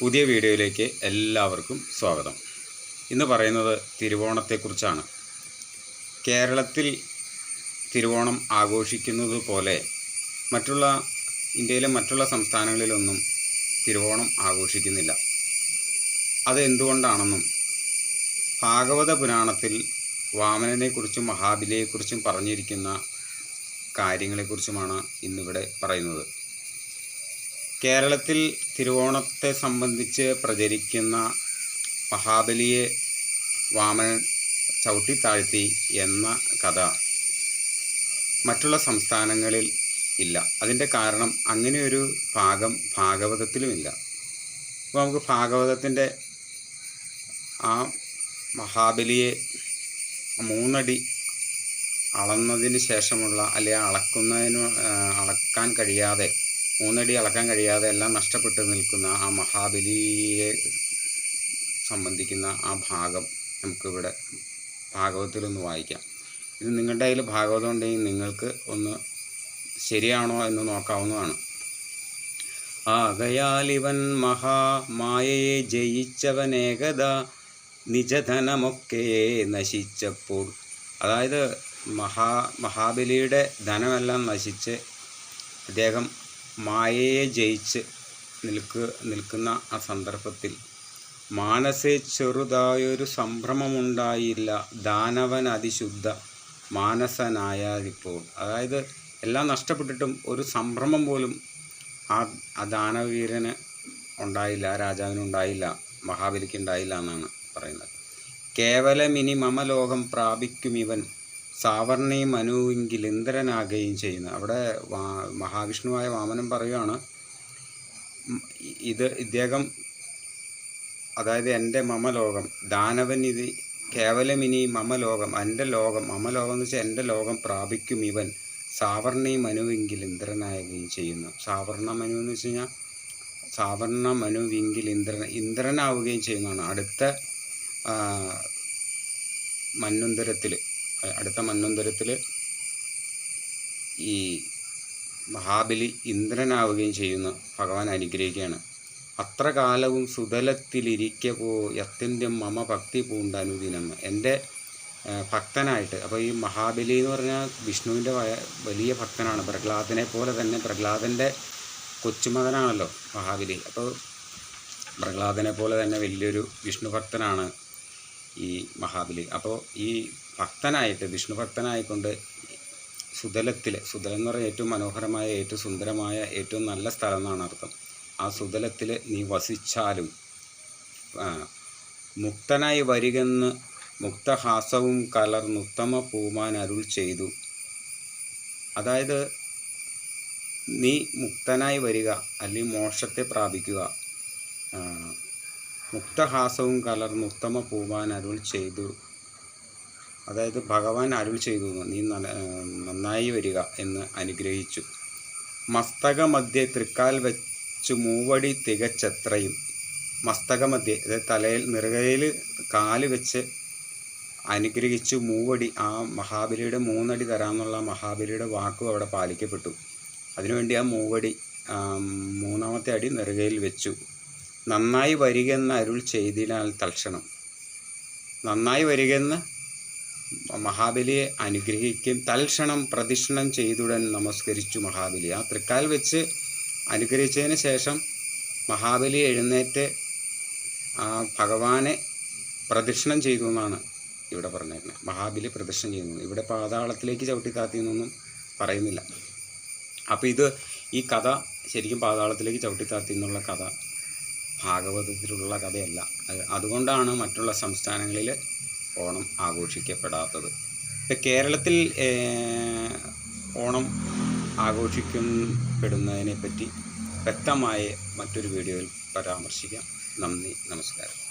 പുതിയ വീഡിയോയിലേക്ക് എല്ലാവർക്കും സ്വാഗതം. ഇന്ന് പറയുന്നത് തിരുവോണത്തെക്കുറിച്ചാണ്. കേരളത്തിൽ തിരുവോണം ആഘോഷിക്കുന്നത് പോലെ മറ്റുള്ള ഇന്ത്യയിലെ മറ്റുള്ള സംസ്ഥാനങ്ങളിലൊന്നും തിരുവോണം ആഘോഷിക്കുന്നില്ല. അത് എന്തുകൊണ്ടാണെന്നും ഭാഗവത പുരാണത്തിൽ വാമനനെക്കുറിച്ചും മഹാബലിയെക്കുറിച്ചും പറഞ്ഞിരിക്കുന്ന കാര്യങ്ങളെക്കുറിച്ചുമാണ് ഇന്നിവിടെ പറയുന്നത്. കേരളത്തിൽ തിരുവോണത്തെ സംബന്ധിച്ച് പ്രചരിക്കുന്ന മഹാബലിയെ വാമനൻ ചവിട്ടിത്താഴ്ത്തി എന്ന കഥ മറ്റുള്ള സംസ്ഥാനങ്ങളിൽ ഇല്ല. അതിന്റെ കാരണം അങ്ങനെയൊരു ഭാഗം ഭാഗവതത്തിലുമില്ല. അപ്പോൾ നമുക്ക് ഭാഗവതത്തിന്റെ ആ മഹാബലിയെ മൂന്നടി അളന്നതിന് ശേഷമുള്ള അല്ലെ അളക്കുന്നതിന് അളക്കാൻ കഴിയാതെ മൂന്നടി അളക്കാൻ കഴിയാതെ എല്ലാം നഷ്ടപ്പെട്ട് നിൽക്കുന്ന ആ മഹാബലിയെ സംബന്ധിക്കുന്ന ആ ഭാഗം നമുക്കിവിടെ ഭാഗവതത്തിലൊന്ന് വായിക്കാം. ഇത് നിങ്ങളുടെ കയ്യിൽ ഭാഗവതം ഉണ്ടെങ്കിൽ നിങ്ങൾക്ക് ഒന്ന് ശരിയാണോ എന്ന് നോക്കാവുന്നതാണ്. ആകയാൽ ഇവൻ മഹാമായയെ ജയിച്ചവനേകത നിജധനമൊക്കെ നശിച്ചപ്പോൾ. അതായത് മഹാ മഹാബലിയുടെ ധനമെല്ലാം നശിച്ച് അദ്ദേഹം മായയെ ജയിച്ച് നിൽക്ക് നിൽക്കുന്ന ആ സന്ദർഭത്തിൽ മാനസെ ചെറുതായൊരു സംഭ്രമമുണ്ടായില്ല. ദാനവൻ അതിശുദ്ധ മാനസനായാലിപ്പോൾ. അതായത് എല്ലാം നഷ്ടപ്പെട്ടിട്ടും ഒരു സംഭ്രമം പോലും ആ ആ ദാനവീരന് ഉണ്ടായില്ല ആ രാജാവിനുണ്ടായില്ല മഹാബലിക്ക് ഉണ്ടായില്ല എന്നാണ് പറയുന്നത്. കേവലമിനി മമലോകം പ്രാപിക്കും ഇവൻ. സാവർണി മനുവെങ്കിൽ ഇന്ദ്രനാകുകയും ചെയ്യുന്നു. അവിടെ മഹാവിഷ്ണുവായ വാമനം പറയുകയാണ് ഇത് ഇദ്ദേഹം അതായത് എന്റെ മമലോകം ദാനവൻ ഇത് കേവലം ഇനി മമലോകം എന്റെ ലോകം മമലോകം എന്ന് വെച്ചാൽ എന്റെ ലോകം പ്രാപിക്കും ഇവൻ സാവർണയും മനുവെങ്കിൽ ഇന്ദ്രനാകുകയും ചെയ്യുന്നു. സാവർണ മനു എന്ന് വെച്ച് കഴിഞ്ഞാൽ സാവർണ മനുവെങ്കിൽ ഇന്ദ്ര ഇന്ദ്രനാവുകയും ചെയ്യുന്നതാണ്. അടുത്ത ആ, മന്വന്തരത്തിൽ അടുത്ത മന്വന്തരത്തിൽ ഈ മഹാബലി ഇന്ദ്രനാവുകയും ചെയ്യുന്നു ഭഗവാൻ അനുഗ്രഹിക്കുകയാണ്. അത്ര കാലവും സുതലത്തിലിരിക്കെ പോ യത്തിന്റെ മമ ഭക്തി പൂണ്ട എന്റെ ഭക്തനായിട്ട് അപ്പോൾ ഈ മഹാബലി എന്ന് പറഞ്ഞാൽ വിഷ്ണുവിന്റെ വലിയ ഭക്തനാണ്. പ്രഹ്ലാദനെ പോലെ തന്നെ പ്രഹ്ലാദന്റെ കൊച്ചുമകനാണല്ലോ മഹാബലി. അപ്പോൾ പ്രഹ്ലാദനെ പോലെ തന്നെ വലിയൊരു വിഷ്ണു ഭക്തനാണ് ഈ മഹാബലി. അപ്പോൾ ഈ ഭക്തനായിട്ട് വിഷ്ണു ഭക്തനായിക്കൊണ്ട് സുതലത്തിൽ സുതലം എന്ന് പറഞ്ഞാൽ ഏറ്റവും മനോഹരമായ ഏറ്റവും സുന്ദരമായ ഏറ്റവും നല്ല സ്ഥലം എന്നാണ് അർത്ഥം. ആ സുതലത്തിൽ നീ വസിച്ചാലും മുക്തനായി വരികെന്ന് മുക്തഹാസവും കലർന്നുത്തമ പൂമാൻ അരുൾ ചെയ്തു. അതായത് നീ മുക്തനായി വരിക അല്ലെങ്കിൽ മോക്ഷത്തെ പ്രാപിക്കുക. മുക്തഹാസവും കലർന്ന് ഉത്തമ പൂവാൻ അരുൾ ചെയ്തു. അതായത് ഭഗവാൻ അരുൾ ചെയ്തു. നീ നന്നായി വരിക എന്ന് അനുഗ്രഹിച്ചു. മസ്തകമധ്യേ തൃക്കാൽ വെച്ചു മൂവടി തികച്ചത്രയും. മസ്തകമധ്യേ അതായത് തലയിൽ നിറകയിൽ കാൽ വെച്ച് അനുഗ്രഹിച്ചു മൂവടി. ആ മഹാബലിയുടെ മൂന്നടി തരാമെന്നുള്ള മഹാബലിയുടെ വാക്കും അവിടെ പാലിക്കപ്പെട്ടു. അതിനുവേണ്ടി ആ മൂവടി മൂന്നാമത്തെ അടി നെറുകയിൽ വെച്ചു. നന്നായി വരികെന്ന് അരുൾ ചെയ്തിനാൽ തൽക്ഷണം. നന്നായി വരികെന്ന് മഹാബലിയെ അനുഗ്രഹിക്കും. തൽക്ഷണം പ്രദക്ഷിണം ചെയ്തുടൻ നമസ്കരിച്ചു മഹാബലി. ആ തൃക്കാൽ വെച്ച് അനുഗ്രഹിച്ചതിന് ശേഷം മഹാബലി എഴുന്നേറ്റ് ആ ഭഗവാനെ പ്രദക്ഷിണം ചെയ്തു എന്നാണ് ഇവിടെ പറഞ്ഞേക്കുന്നത് മഹാബലി പ്രദക്ഷിണം ചെയ്യുന്നു. ഇവിടെ പാതാളത്തിലേക്ക് ചവിട്ടി താത്തി എന്നൊന്നും പറയുന്നില്ല. അപ്പോൾ ഇത് ഈ കഥ ശരിക്കും പാതാളത്തിലേക്ക് ചവിട്ടി താത്തി എന്നുള്ള കഥ ഭാഗവതത്തിലുള്ള കഥയല്ല. അതുകൊണ്ടാണ് മറ്റുള്ള സംസ്ഥാനങ്ങളിൽ ഓണം ആഘോഷിക്കപ്പെടാത്തത്. ഇപ്പം കേരളത്തിൽ ഓണം ആഘോഷിക്കപ്പെടുന്നതിനെപ്പറ്റി വ്യക്തമായ മറ്റൊരു വീഡിയോയിൽ പരാമർശിക്കാം. നന്ദി നമസ്കാരം.